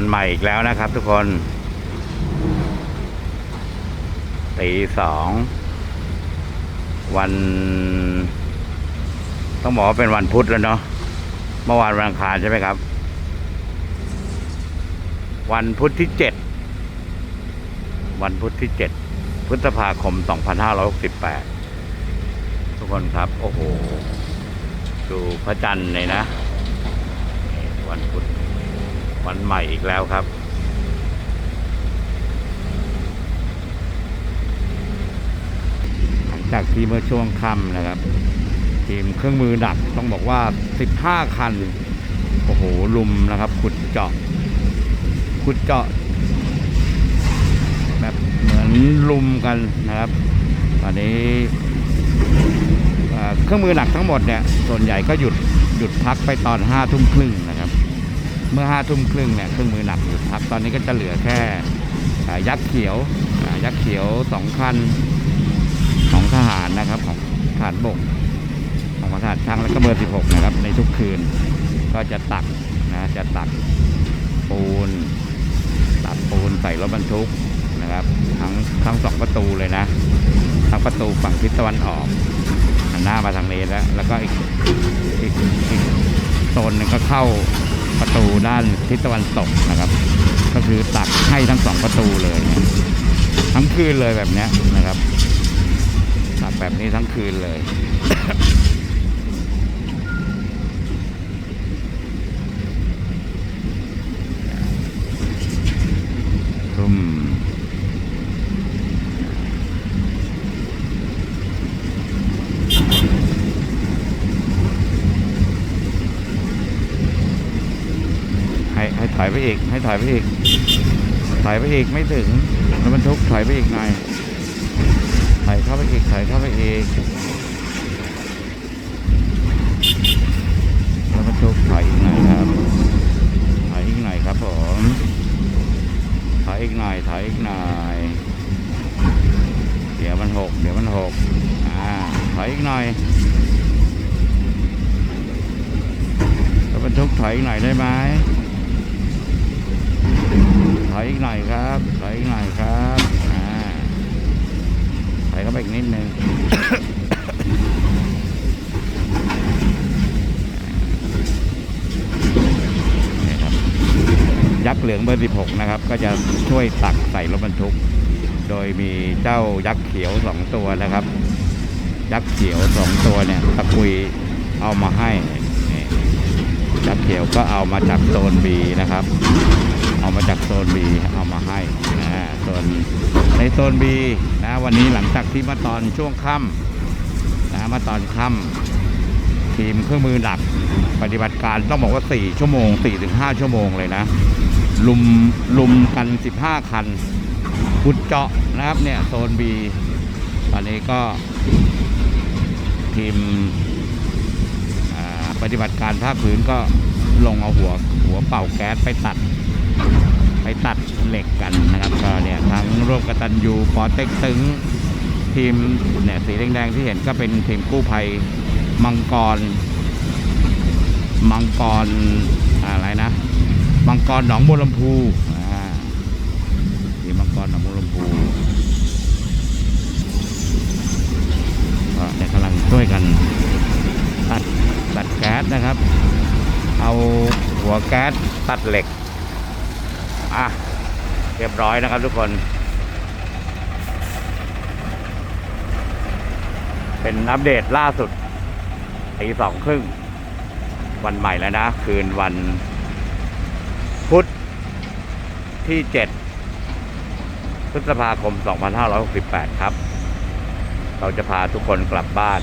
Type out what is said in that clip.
วันใหม่อีกแล้วนะครับทุกคนตีสอง วัน ต้องบอกว่าเป็นวันพุธแล้วเนาะเมื่อวานวันอังคารใช่ไหมครับ วันพุธที่เจ็ดวันพุธที่เจ็ดพฤษภาคม2568ทุกคนครับ โอ้โห ดูพระจันทร์เลยนะ วันพุธ วันใหม่อีกแล้วครับ หลังจากที่เมื่อช่วงค่ำนะครับทีมเครื่องมือดักต้องบอกว่า 15 คัน โอ้โห ลุมนะครับ ขุดเจาะ ขุดเจาะ แบบเหมือนลุมกันนะครับ ตอนนี้เครื่องมือหนักทั้งหมดเนี่ย ส่วนใหญ่ก็หยุดหยุดพักไปตอนห้าทุ่มครึ่งนะครับ เมื่อห้าทุ่มครึ่งเนี่ยเครื่องมือหนักหยุดพักตอนนี้ก็จะเหลือแค่ยักษ์เขียวยักษ์เขียวสองคันของทหารนะครับของทหารบกของทหารช่างแล้วก็เบอร์16นะครับ ในทุกคืนก็จะตักนะจะตักปูน ตักปูนใส่รถบรรทุกนะครับ ทั้งทั้งสองประตูเลยนะ ทั้งประตูฝั่งทิศตะวันออกหันหน้ามาทางนี้แล้ว แล้วก็อีกอีกอีกโซนหนึงก็เข้า ประตูด้านทิศตะวันตกนะครับ ก็คือตักให้ทั้งสองประตูเลยนะทั้งคืนเลยแบบนี้นะครับตักแบบนี้ทั้งคืนเลย อืม ให้ให้ถอยไปอีก ให้ถอยไปอีกถอยไปอีกไม่ถึงรถบรรทุกถอยไปอีกหน่อยถอยเข้าไปอีกถอยเข้าไปอีกรถบรรทุกถอยอีกหน่อยครับถอยอีกหน่อยครับผมถอยอีกหน่อยถอยอีกหน่อย เดี๋ยวมันหก เดี๋ยวมันหก อ่าถอยอีกหน่อยรถบรรทุกถอยอีกหน่อยได้ไหม อยอีกหน่อยครับถอยอีกหน่อยครับอ่าถอยเข้าไปอีกนิดนึงนะครับยักษ์เหลืองเบอร์ 16 นะครับ ก็จะช่วยตักใส่รถบรรทุก โดยมีเจ้ายักษ์เขียวสองตัวนะครับ ยักษ์เขียวสองตัวเนี่ยตะกุยเอามาให้ยักษ์เขียวก็เอามาจากโซนบีนะครับ เอามาจากโซนบีเอามาให้นะส่วนในโซนบีนะวันนี้หลังจากที่มาตอนช่วงค่ำนะมาตอนค่ำทีมเครื่องมือหนักปฏิบัติการต้องบอกว่า 4 ชั่วโมง 4-5 ชั่วโมงเลยนะ ลุมลุมกัน 15 คันขุดเจาะนะครับเนี่ยโซน B ตอนนี้ก็ทีมปฏิบัติการภาคพื้นก็ลงเอาหัวหัวเป่าแก๊สไปตัด ไปตัดเหล็กกันนะครับ ก็เนี่ยทั้งร่วมกตันยูปอเต็กตึงทีมเนี่ยสีแดงๆที่เห็นก็เป็นทีมกู้ภัยมังกร มังกรอะไรนะ มังกรหนองบัวลำพูทีมมังกรหนองบัวลำพูก็เนี่ยกำลังช่วยกันตัดตัดแก๊สนะครับ เอาหัวแก๊สตัดเหล็ก อะเรียบร้อยนะครับทุกคน เป็นอัปเดตล่าสุดตีสองครึ่ง วันใหม่แล้วนะ คืนวัน พุธที่7พฤษภาคม 2568 ครับ เราจะพาทุกคนกลับบ้าน